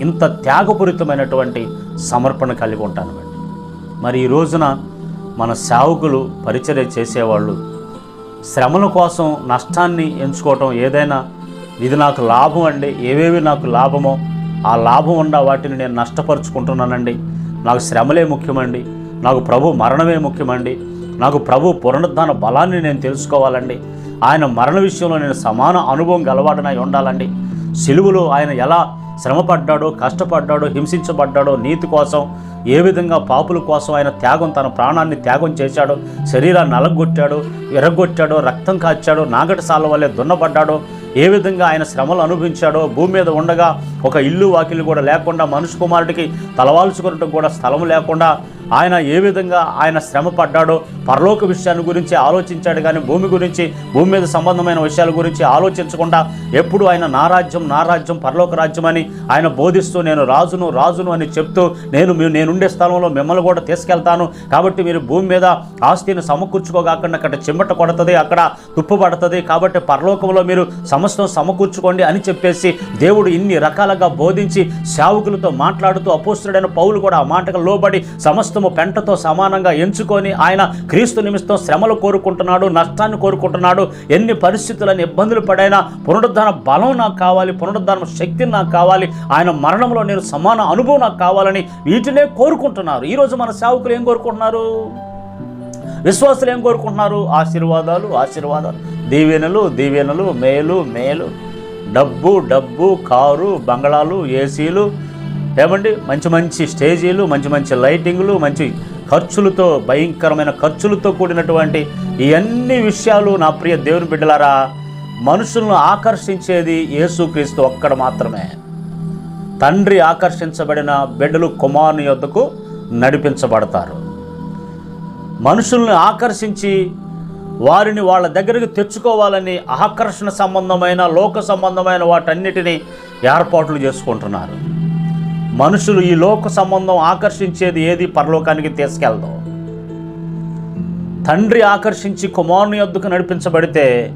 ఇంత త్యాగపూరితమైనటువంటి సమర్పణ కలిగి ఉంటాను మరి ఈ రోజున మన సేవకులు పరిచర్య చేసేవాళ్ళు శ్రమల కోసం నష్టాన్ని ఎంచుకోవటం ఏదైనా ఇది నాకు లాభం అండి ఏవేవి నాకు లాభమో ఆ లాభం ఉన్న వాటిని నేను నష్టపరుచుకుంటున్నానండి. నాకు శ్రమలే ముఖ్యమండి నాకు ప్రభు మరణమే ముఖ్యమండి నాకు ప్రభు పునరుద్ధాన బలాన్ని నేను తెలుసుకోవాలండి. ఆయన మరణ విషయంలో నేను సమాన అనుభవం గలవాడనై ఉండాలండి. సిలువలో ఆయన ఎలా శ్రమపడ్డాడో కష్టపడ్డాడో హింసించబడ్డాడో నీతి కోసం ఏ విధంగా పాపుల కోసం ఆయన త్యాగం తన ప్రాణాన్ని త్యాగం చేశాడో శరీరాన్ని నలగొట్టాడో ఎరగొట్టాడో రక్తం కాచాడో నాగటిసాల వల్లే దున్నబడ్డాడో ఏ విధంగా ఆయన శ్రమలు అనుభవించాడో భూమి మీద ఉండగా ఒక ఇల్లు వాకిలు కూడా లేకుండా మనుషు కుమారుడికి తలవాల్చుకున్నట్టు కూడా స్థలం లేకుండా ఆయన ఏ విధంగా ఆయన శ్రమ పడ్డాడో పరలోక విషయాన్ని గురించి ఆలోచించాడు కానీ భూమి గురించి భూమి మీద సంబంధమైన విషయాల గురించి ఆలోచించకుండా ఎప్పుడు ఆయన నా రాజ్యం నా రాజ్యం పరలోక రాజ్యం అని ఆయన బోధిస్తూ నేను రాజును రాజును అని చెప్తూ నేను మీ- నేనుండే స్థలంలో మిమ్మల్ని కూడా తీసుకెళ్తాను. కాబట్టి మీరు భూమి మీద ఆస్తిని సమకూర్చుకోకుండా అక్కడ చిమ్మట కొడుతుంది అక్కడ తుప్పు పడుతుంది కాబట్టి పరలోకంలో మీరు సమస్తం సమకూర్చుకోండి అని చెప్పేసి దేవుడు ఇన్ని రకాలుగా బోధించి సేవకులతో మాట్లాడుతూ అపోస్తుడైన పౌలు కూడా ఆ మాటకు లోబడి సమస్త సమస్తము పెంటతో సమానంగా ఎంచుకొని ఆయన క్రీస్తు నిమిత్తం శ్రమలు కోరుకుంటున్నాడు నష్టాన్ని కోరుకుంటున్నాడు ఎన్ని పరిస్థితులను ఇబ్బందులు పడైనా పునరుద్ధాన బలం నాకు కావాలి పునరుద్ధాన శక్తి నాకు కావాలి ఆయన మరణంలో నేను సమాన అనుభవం నాకు కావాలని వీటినే కోరుకుంటున్నారు. ఈరోజు మన సేవకులు ఏం కోరుకుంటున్నారు? విశ్వాసులు ఏం కోరుకుంటున్నారు? ఆశీర్వాదాలు ఆశీర్వాదాలు. దీవెనలు దీవెనలు మేలు మేలు. డబ్బు డబ్బు కారు బంగళాలు ఏసీలు ఏమండి? మంచి మంచి స్టేజీలు మంచి మంచి లైటింగ్లు మంచి ఖర్చులతో భయంకరమైన ఖర్చులతో కూడినటువంటి ఈ అన్ని విషయాలు నా ప్రియ దేవుని బిడ్డలారా మనుషులను ఆకర్షించేది యేసుక్రీస్తు ఒక్కడ మాత్రమే. తండ్రి ఆకర్షించబడిన బిడ్డలు కుమారుని యొద్దకు నడిపించబడతారు. మనుషుల్ని ఆకర్షించి వారిని వాళ్ళ దగ్గరికి తెచ్చుకోవాలని ఆకర్షణ సంబంధమైన లోక సంబంధమైన వాటన్నిటిని ఏర్పాట్లు చేసుకుంటున్నారు. మనుషులు ఈ లోక సంబంధం ఆకర్షించేది ఏది పరలోకానికి తీసుకెళ్దాం. తండ్రి ఆకర్షించి కుమారుని యొద్దకు నడిపించబడితే